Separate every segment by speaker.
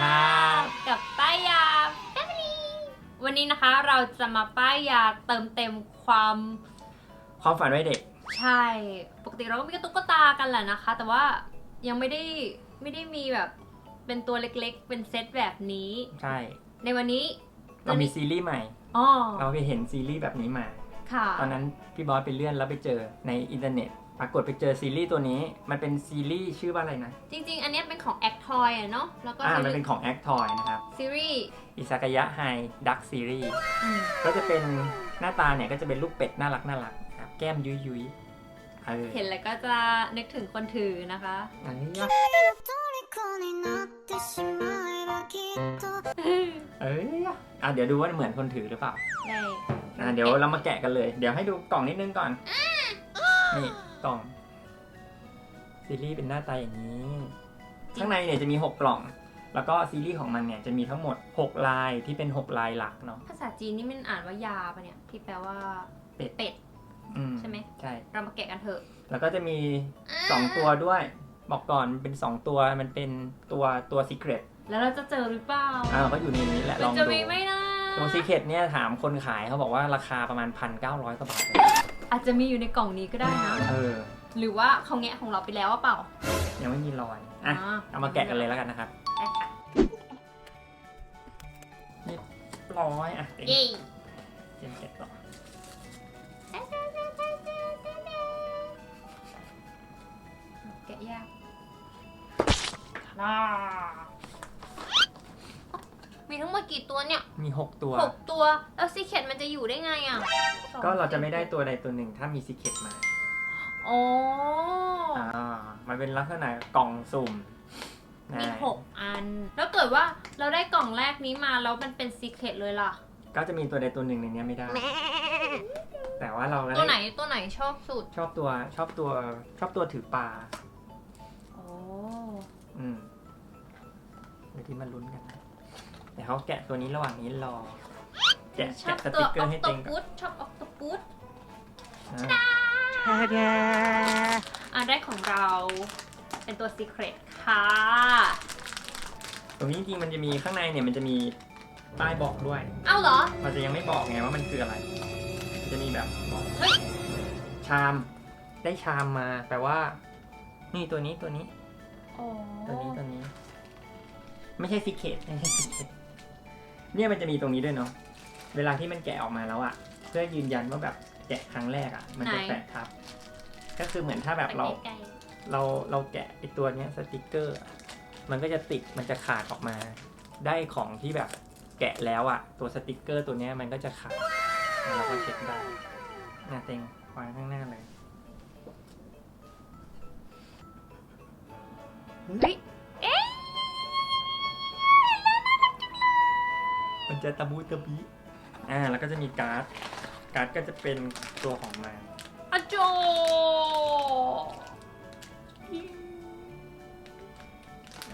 Speaker 1: ครับ
Speaker 2: กับป้ายยา Family วันนี้นะคะเราจะมาป้ายยาเติมเต็มความ
Speaker 1: ความฝันวัยเด็ก
Speaker 2: ใช่ ปกติเราก็มีกระตุ๊กตากันแหละนะคะ แต่ว่ายังไม่ได้ไม่ได้มีแบบเป็นตัวเล็กๆ เป็นเซตแบบนี้
Speaker 1: ใช่
Speaker 2: ในวันนี้
Speaker 1: เรามีซีรีส์ใหม่
Speaker 2: อ๋อ
Speaker 1: เราไปเห็นซีรีส์แบบนี้มา
Speaker 2: ค่ะ
Speaker 1: ตอนนั้นพี่บอสไปเลื่อนแล้วไปเจอในอินเทอร์เน็ต ปรากฏไปเจอซีรีส์ตัวนี้ มันเป็นซีรีส์ชื่อว่าอะไรนะ
Speaker 2: จริง ๆ อันนี้เป็นของ Act Toy อะเนาะ แล้วก็
Speaker 1: อ่า มันเป็นของ Act Toy นะครับ
Speaker 2: ซีรีส์
Speaker 1: อิซากายะไฮดักซีรีส์ก็จะเป็นหน้าตาเนี่ยก็จะเป็นลูกเป็ดน่ารักน่ารักครับ แก้มยุยยุยเห็
Speaker 2: นแล้วก็จะนึกถึงคนถือนะคะ
Speaker 1: เฮ้ยเอ้ยอเดี๋ยวดูว่าเหมือนคนถือหรือเปล่า
Speaker 2: ได้
Speaker 1: เดี๋ยวเรามาแกะกันเลย เดี๋ยวให้ดูกล่องนิดนึงก่อน นี่ กล่อง ซีรีส์เป็นหน้าตาอย่างนี้ ข้างในเนี่ยจะมี 6 กล่อง แล้วก็ซีรีส์ของมันเนี่ยจะมีทั้งหมด 6 ลายที่เป็น 6 ลายหลักเนาะ
Speaker 2: ภาษาจีนนี่มันอ่านว่ายาปะเนี่ย ที่แปลว่า
Speaker 1: เป็ด
Speaker 2: เป็ด
Speaker 1: อื
Speaker 2: ใช่ไหม
Speaker 1: ใช่
Speaker 2: เรามาแกะกันเถอะ
Speaker 1: แล้วก็จะมี 2 ตัวด้วย บอกก่อนมันเป็น 2 ตัวมันเป็นตัวตัวซีเครต
Speaker 2: แล้วเราจะเจอหรือเปล่า
Speaker 1: อ่าก็อยู่ในนี้แหละล
Speaker 2: มัน
Speaker 1: อง
Speaker 2: จะ
Speaker 1: ดู
Speaker 2: มีไหมนะ
Speaker 1: ตัวซีเครตเนี่ยถามคนขายเขาบอกว่าราคาประมาณ1,900กว่าบาทเลย
Speaker 2: อาจจะมีอยู่ในกล่องนี้ก็ได้นะ
Speaker 1: เออ
Speaker 2: หรือว่าเขาแงะของเราไปแล้วว่าเปล่า
Speaker 1: ยังไม่มีรอย อะเอามาแกะกันเลยแล้วกันนะครับ
Speaker 2: ได้ค่ะ
Speaker 1: ร้อย อะเต็ม
Speaker 2: เย้
Speaker 1: เต็มแกะต่อ
Speaker 2: แกะยาก อ่า มีทั้งหมดกี่ตัวเนี่ย
Speaker 1: มี 6 ตัว
Speaker 2: หกตัว แล้วซีเคทมันจะอยู่ได้ไงอะ
Speaker 1: ก็เราจะไม่ได้ตัวใดตัวหนึ่งถ้ามีซีเครตมา
Speaker 2: อ๋อ
Speaker 1: อ่ามันเป็นลักษณะกล่องสุ่ม
Speaker 2: มี
Speaker 1: นะ
Speaker 2: หกอัน แล้วเกิดว่าเราได้กล่องแรกนี้มาแล้วมันเป็นซีเคทเลยล่ะ
Speaker 1: ก็จะมีตัวใดตัวหนึ่งในเนี้ยไม่ได้ แต่ว่าเราก็
Speaker 2: ตัวไหน
Speaker 1: ด้
Speaker 2: ตัวไหนชอบสุด
Speaker 1: ชอบตัวชอบตัวชอบตัวถือปลา
Speaker 2: โอ้
Speaker 1: อืมเดี๋ยวที่มาลุ้นกันนะเดี๋ยวเขาแกะตัวนี้ระหว่างนี้รอ แกะ
Speaker 2: ชอบ
Speaker 1: แกะส
Speaker 2: ตัว
Speaker 1: ติกเกอ
Speaker 2: ออ
Speaker 1: ร์
Speaker 2: ก
Speaker 1: ให้
Speaker 2: ต
Speaker 1: เต็งก่อน
Speaker 2: ปุสชอบออกตปุส
Speaker 1: อ่า
Speaker 2: อะได้ของเรา เป็นตัวซีเครตค่ะ
Speaker 1: ตรงนี้จริงๆมันจะมีข้างในเนี่ยมันจะมีป้ายบอกด้วย
Speaker 2: เอ้าเหรอ
Speaker 1: มันจะยังไม่บอกไงว่ามันคืออะไร จะมีแบบบอก
Speaker 2: เฮ้ย
Speaker 1: ชาม ได้ชามมาแปลว่า นี่ตัวนี้ตัวนี้
Speaker 2: โอ้
Speaker 1: ตัวนี้ตัวนี้ ไม่ใช่ซิเคตไม่ใช่ซิเคต เนี่ยมันจะมีตรงนี้ด้วยเนาะ เวลาที่มันแกะออกมาแล้วอะเพื่อยืนยันว่าแบบแกะครั้งแรกอะมันจะแปะทับ ก็คือเหมือนถ้าแบบเรา
Speaker 2: ไกล
Speaker 1: เราเราแกะไอตัวเนี้ยสติกเกอร์อะมันก็จะติดมันจะขาดออกมา ได้ของที่แบบแกะแล้วอะตัวสติกเกอร์ตัวเนี้ยมันก็จะขาดแล้วเราก็เช็คได้หน้าเต็งวางข้างหน้าเลย
Speaker 2: ๆเฮ้ย
Speaker 1: มันจะตะบูตะบีอ่าแล้วก็จะมีการ์ด การ์ดก็จะเป็นตัวของมัน
Speaker 2: อะโจ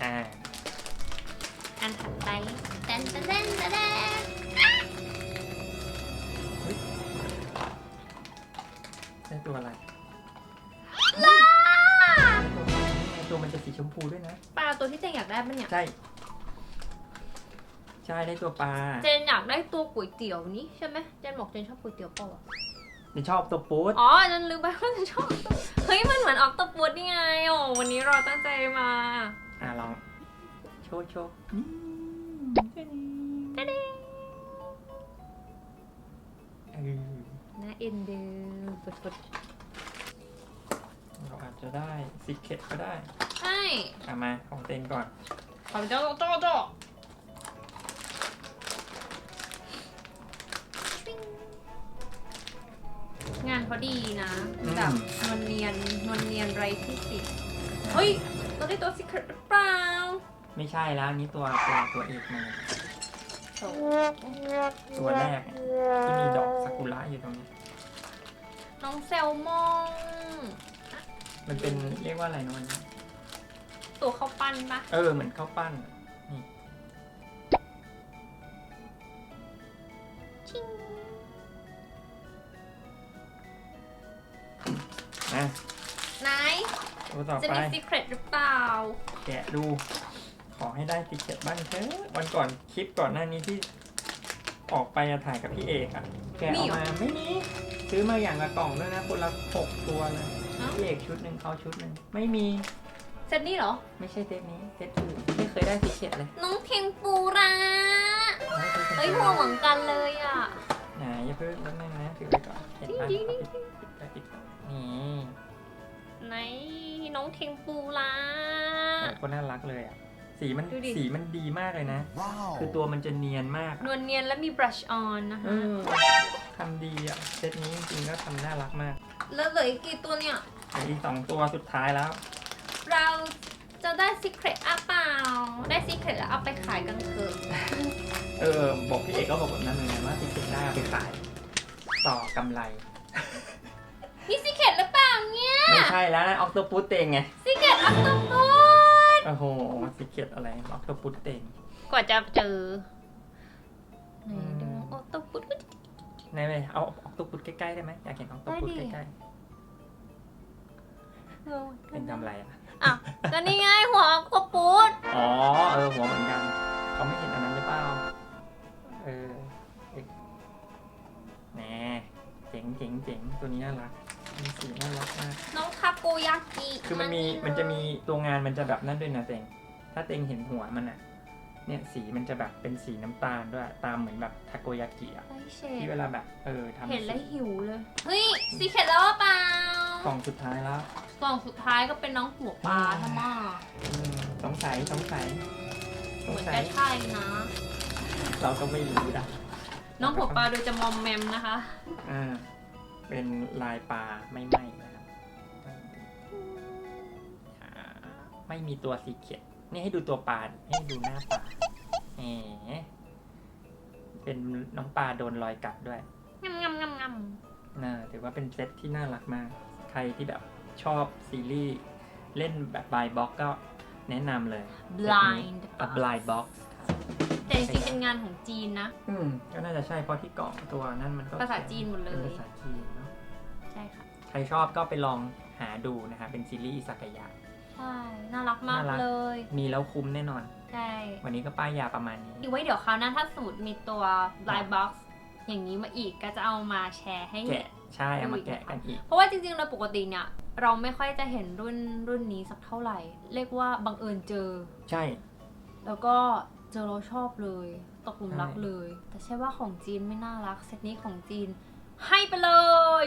Speaker 1: อ่า
Speaker 2: อันถัดไปแตนแตนแตนแตนแตน
Speaker 1: ได้ตัวอะไร
Speaker 2: ลา
Speaker 1: ตัวมันจะสีชมพูด้วยนะ
Speaker 2: ปลาตัวที่เจนอยากได้ปะเนี่ย
Speaker 1: ใช่ ใช่ได้ตัวปลา
Speaker 2: เจนอยากได้ตัวก๋วยเตี๋ยวนี้ใช่ไหมเจนบอกเจนชอบก๋วยเตี๋ยวเปล่าวะ
Speaker 1: นี่ชอบตัวปูด
Speaker 2: อ๋อเจนลืมไปว่าเจนชอบตัวเฮ้ยมันเหมือนออกตปุดนี่ไงโอ้วันนี้เราตั้งใจมา
Speaker 1: อ่าลองโชว์โชว์เออ
Speaker 2: น่าเอ็นดูปุด
Speaker 1: เราอาจจะได้ซิกเก็ตก็ได้
Speaker 2: ๆใช่
Speaker 1: เอามาของเต็งก่อน
Speaker 2: ขอเจ้าโจ้โจ้ งานเขาดีนะแบบนวลเนียนนวลเนียนไรที่ติเฮ้ยเราได้ตัวสิครตหรือเปล่า
Speaker 1: ไม่ใช่แล้วอันนี้ตัวตัวตัวเอกมัน
Speaker 2: โถ่
Speaker 1: ตัวแรกเนี่ยที่มีดอกซากุระอยู่ตรงนี้
Speaker 2: น้องแซลมอน
Speaker 1: มันเป็นเรียกว่าอะไรนะมัน
Speaker 2: ตัวข้าวปั้นปะ
Speaker 1: เออเหมือนข้าวปั้นนี่
Speaker 2: ชิง
Speaker 1: นะ
Speaker 2: ไหน
Speaker 1: ตัวต่อ
Speaker 2: จะ
Speaker 1: ไป
Speaker 2: มีซีเครตหรือเปล่า
Speaker 1: แกะดู ขอให้ได้ติเก็ตบ้างเถอะวันก่อนคลิปก่อนหน้านี้ที่ออกไปอะถ่ายกับพี่เอกอะแกะออกมาไม่มีซื้อมาอย่างละกล่องด้วยนะคนละหกตัวเลย
Speaker 2: เอ้า
Speaker 1: พี่เอกชุดหนึ่งเขาชุดหนึ่งไม่มี
Speaker 2: เซตนี้เหรอ
Speaker 1: ไม่ใช่เซตนี้เซตอื่นไม่เคยได้ติเก็ตเลย
Speaker 2: น้องเพลงปูราเฮ้ยหัวเหมือนกันเลยอะ
Speaker 1: ไหนอย่าเพิ่งแป๊บนึงนะถือไว้ก่อนเห็นป่ะ
Speaker 2: จริงๆ
Speaker 1: เอาปิดปิดไปปิดก่ อนนี่
Speaker 2: ไหนน้องเพลงปูรา
Speaker 1: โอ้ก็น่ารักเลยอะ สีมัน
Speaker 2: ดูดิ
Speaker 1: สีมันดีมากเลยนะ
Speaker 3: Wow.
Speaker 1: คือตัวมันจะเนียนมาก
Speaker 2: น
Speaker 1: อะ
Speaker 2: วลเนียนและมีบรัชออนนะ
Speaker 1: เอ
Speaker 2: คะ
Speaker 1: อทำดีอะ เซตนี้จริงๆก็ทำน่ารักมาก
Speaker 2: แล้วเหลืออีกกี่ตัวเนี่ย
Speaker 1: แต่อีกสองตัวสุดท้ายแล้ว
Speaker 2: เราจะได้ซีเครตอะเปล่า ได้ซีเครตแล้วเอาไปขายกันเถอะ
Speaker 1: เออ บอกพี่เอกก็บอกแบบนั้นเหมือนกันว่าติเก็ตได้เอาไปขาย ต่อกำไร
Speaker 2: นี่ซีเครตหรือเปล่าเนี่ย
Speaker 1: ไม่ใช่แล้วนะออกตัวปุตเตงไง
Speaker 2: ซีเครตอัพตัวพูด
Speaker 1: โอ้โหติเก็ตอะไรออกตัวปุตเตง
Speaker 2: กว่าจะเจอไหน
Speaker 1: อืม
Speaker 2: ดูโอ้ตัวพุด
Speaker 1: ไหนไหมเอาออกตัวปุตใกล้ๆได้ไหมอยากเห็นออกตัวปุต
Speaker 2: ได้ดิ
Speaker 1: ใกล้ๆเป็นทำอะไรอะ
Speaker 2: อะก็นี่ไงหัวตัวพุด
Speaker 1: อ๋อเออหัวเหมือนกันเขาไม่เห็นอันนั้นหรือเปล่าเออเอ๊ะแหมเจ๋งเจ๋งเจ๋งตัวนี้น่ารัก มีสีน่ารักมาก
Speaker 2: น้องทาโกยากิ
Speaker 1: คือมันมีมันจะมีตัวงานมันจะแบบนั่นด้วยนะเต็งถ้าเต็งเห็นหัวมันอะเนี่ยสีมันจะแบบเป็นสีน้ำตาลด้วย ตามเหมือนแบบทาโกยากิอะ
Speaker 2: ได้เช
Speaker 1: ที่
Speaker 2: ด
Speaker 1: เวลาแบบเออทำ
Speaker 2: เห็นแล้ว
Speaker 1: สี
Speaker 2: หิวเลย เฮ้ยซีเครตแล้วหรือเปล่าก
Speaker 1: ล่องสุดท้ายแล้ว
Speaker 2: กล่องสุดท้ายก็เป็นน้องหัวปลาทำไม
Speaker 1: อืมสงสัยสงสัยส
Speaker 2: เห
Speaker 1: ง
Speaker 2: มือน
Speaker 1: สั
Speaker 2: จะ
Speaker 1: ย
Speaker 2: ใช่นะ
Speaker 1: เราก็ไม่รู้นะ
Speaker 2: น้องหัวปลาดูจะมอมแมมนะคะ
Speaker 1: อ่า เป็นลายปลาไม่ไหม้นะครับอ่าไม่มีตัวสีเขียดนี่ให้ดูตัวปลาดิให้ดูหน้าปลาแหมเป็นน้องปลาโดนรอยกัดด้วย
Speaker 2: งำงำงำง
Speaker 1: น่าถือว่าเป็นเซตที่น่ารักมาก ใครที่แบบชอบซีรีส์เล่นแบบบายบ็อกก็แนะนำเลยำ
Speaker 2: blind
Speaker 1: อะ blind box
Speaker 2: แต่จริงๆเป็นงานของจีนนะ
Speaker 1: อืมก็น่าจะใช่เพราะที่กล่องตัวนั่นมันก็
Speaker 2: ภาษาจีนหมดเลย
Speaker 1: เป็นภาษาจีนเนาะ
Speaker 2: ใช่ค่ะ
Speaker 1: ใครชอบก็ไปลองหาดูนะครับเป็นซีรีส์อิซากายะ
Speaker 2: ใช่ น่ารักมาก
Speaker 1: น่ารัก
Speaker 2: เลย
Speaker 1: มีแล้วคุ้มแน่นอน
Speaker 2: ใช่
Speaker 1: วันนี้ก็ป้ายยาประมาณนี้
Speaker 2: อีกไว้เดี๋ยวคราวหน้าถ้าสมมติมีตัว blind box อย่างนี้มาอีกก็จะเอามาแชร์ให้
Speaker 1: แกะใช่เอามาแกะกันอีก
Speaker 2: เพราะว่าจริงๆโดยปกติเนี่ย เราไม่ค่อยจะเห็นรุ่นรุ่นนี้สักเท่าไหร่ เรียกว่าบังเอิญเจอ
Speaker 1: ใช่
Speaker 2: แล้วก็เจอเราชอบเลย ตกหลุมรัก
Speaker 1: ใช่
Speaker 2: เลย แต่ใช่ว่าของจีนไม่น่ารัก เซตนี้ของจีน ให้ไปเลย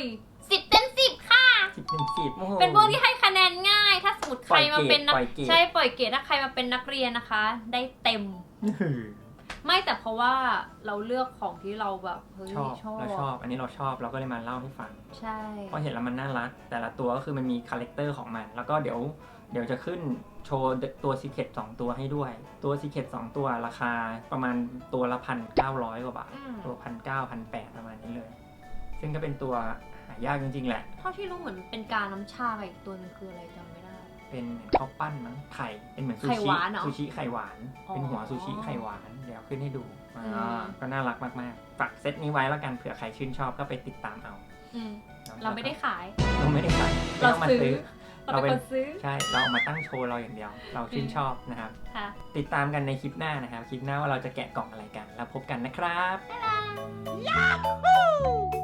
Speaker 2: สิบเต็มสิบค่ะ
Speaker 1: สิบหนึ่งสิบโอ้โห
Speaker 2: เป็นพวกที่ให้คะแนนง่าย ถ้าสมมติใครมาเป็นนัก
Speaker 1: ปล่อยเกรด
Speaker 2: ใช่ปล่อยเกรดถ้าใครมาเป็นนักเรียนนะคะ ได้เต็ม
Speaker 1: อื้อหือ
Speaker 2: ไม่แต่เพราะว่าเราเลือกของที่เราแบบเฮ้ย
Speaker 1: ชอบ
Speaker 2: ชอบ
Speaker 1: เราชอบ อันนี้เราชอบเราก็เลยมาเล่าให้ฟัง
Speaker 2: ใช่
Speaker 1: เพราะเห็นแล้วมันน่ารัก แต่ละตัวก็คือมันมีคาแรคเตอร์ของมัน แล้วก็เดี๋ยว เดี๋ยวจะขึ้นโชว์ตัวซีเค t สองตัวให้ด้วย ตัวซีเค t สองตัวราคาประมาณตัวละพันเก้าร้อยกว่าบาท
Speaker 2: อืม
Speaker 1: ตัวพันเก้าพันแปดประมาณนี้เลย ซึ่งก็เป็นตัวหายากจริง ๆ แหละ
Speaker 2: เท่าที่รู้เหมือนเป็นการน้ำชากับอีกตัวหนึงคืออะไรจำไม่ได้
Speaker 1: เป็นเหมือนข้าวปั้นมั้งไข่ เป็นเหมือนซู
Speaker 2: ไข่
Speaker 1: ชิ
Speaker 2: หวานเหรอ
Speaker 1: ซูชิไข่หวาน
Speaker 2: อ๋อ
Speaker 1: เป็นหัวซูชิไข่หวาน เดี๋ยวขึ้นให้ดูอ่า
Speaker 2: อืม
Speaker 1: ก็น่ารักมากๆฝากเซตนี้ไว้แล้วกันเผื่อใครชื่นชอบก็ไปติดตามเอา
Speaker 2: อืม
Speaker 1: นะ
Speaker 2: เราไม่ได้ขาย
Speaker 1: เราไม่ได้ขาย
Speaker 2: เรา
Speaker 1: ไม่ต้องมา
Speaker 2: ซื้อ เรา
Speaker 1: เรา
Speaker 2: เป็น
Speaker 1: เป็น
Speaker 2: คนซื้อ
Speaker 1: ใช่ เราเอามาตั้งโชว์เราอย่างเดียว เราชื่นชอบนะครับ
Speaker 2: ค่ะ
Speaker 1: ติดตามกันในคลิปหน้านะครับ คลิปหน้าว่าเราจะแกะกล่องอะไรกัน แล้วพบกันนะครับ
Speaker 2: บ๊ายบาย